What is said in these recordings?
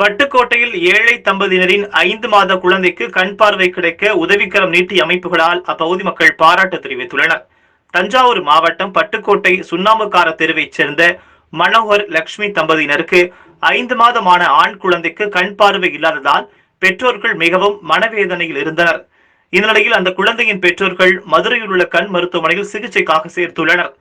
பட்டுக்கோட்டையில் ஏழை தம்பதியினரின் ஐந்து மாத குழந்தைக்கு கண் பார்வை கிடைக்க உதவிக்கரம் நீட்டிய அமைப்புகளால் அப்பகுதி மக்கள் பாராட்டு தெரிவித்துள்ளனர். தஞ்சாவூர் மாவட்டம் பட்டுக்கோட்டை சுண்ணாம்புக்கார தெருவைச் சேர்ந்த மனோகர் லட்சுமி தம்பதியினருக்கு ஐந்து மாதமான ஆண் குழந்தைக்கு கண் பார்வை இல்லாததால் பெற்றோர்கள் மிகவும் மனவேதனையில் இருந்தனர். இந்நிலையில் அந்த குழந்தையின் பெற்றோர்கள் மதுரையில் உள்ள கண் மருத்துவமனையில் சிகிச்சைக்காக சேர்த்துள்ளனர்.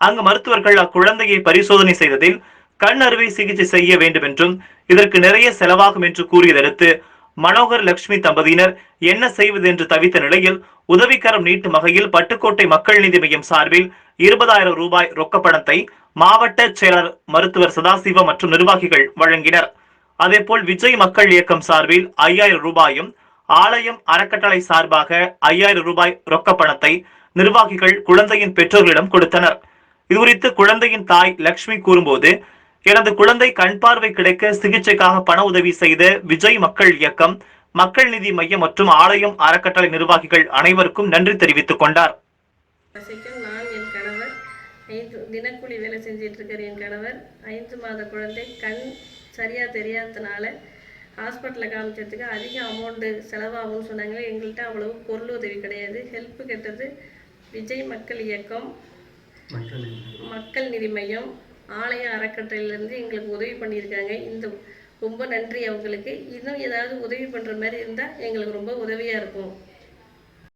அங்கு மருத்துவர்கள் அக்குழந்தையை பரிசோதனை செய்ததில் கண் அறுவை சிகிச்சை செய்ய வேண்டும் என்றும் இதற்கு நிறைய செலவாகும் என்று கூறியதடுத்து மனோகர் லட்சுமி தம்பதியினர் என்ன செய்வது என்று தவித்த நிலையில் உதவிக்கரம் நீட்டும் வகையில் பட்டுக்கோட்டை மக்கள் நீதி மையம் சார்பில் இருபதாயிரம் ரூபாய் ரொக்கப்பணத்தை மாவட்ட செயலர் மருத்துவர் சதாசிவம் மற்றும் நிர்வாகிகள் வழங்கினர். அதேபோல் விஜய் மக்கள் இயக்கம் சார்பில் ஐயாயிரம் ரூபாயும் ஆலயம் அறக்கட்டளை சார்பாக ஐயாயிரம் ரூபாய் ரொக்கப்பணத்தை நிர்வாகிகள் குழந்தையின் பெற்றோர்களிடம் கொடுத்தனர். இதுகுறித்து குழந்தையின் தாய் லட்சுமி கூறும்போது எனது குழந்தை கண் பார்வை கிடைக்க சிகிச்சைக்காக பண உதவி செய்த விஜய் மக்கள் இயக்கம் மக்கள் நீதி மையம் மற்றும் ஆலயம் அறக்கட்டளை நிர்வாகிகள் அனைவருக்கும் நன்றி தெரிவித்துக் கொண்டார். வசிக்கும் நான் என் கணவர் ஐந்து தினக்கூலி வேலை செஞ்சிட்டு இருக்கிற என் கணவர். ஐந்து மாத குழந்தை கண் சரியாக தெரியாததுனால ஹாஸ்பிட்டலில் காமிச்சதுக்கு அதிக அமௌண்ட்டு செலவாகும்னு சொன்னாங்க. எங்கள்கிட்ட அவ்வளவு பொருள் உதவி கிடையாது. ஹெல்ப் கேட்டது விஜய் மக்கள் இயக்கம் மக்கள் நீதி மையம். ஆலய அறக்கட்டளையிலேருந்து எங்களுக்கு உதவி பண்ணியிருக்காங்க. இந்த ரொம்ப நன்றி அவங்களுக்கு. இன்னும் ஏதாவது உதவி பண்ணுற மாதிரி இருந்தால் எங்களுக்கு ரொம்ப உதவியாக இருக்கும்.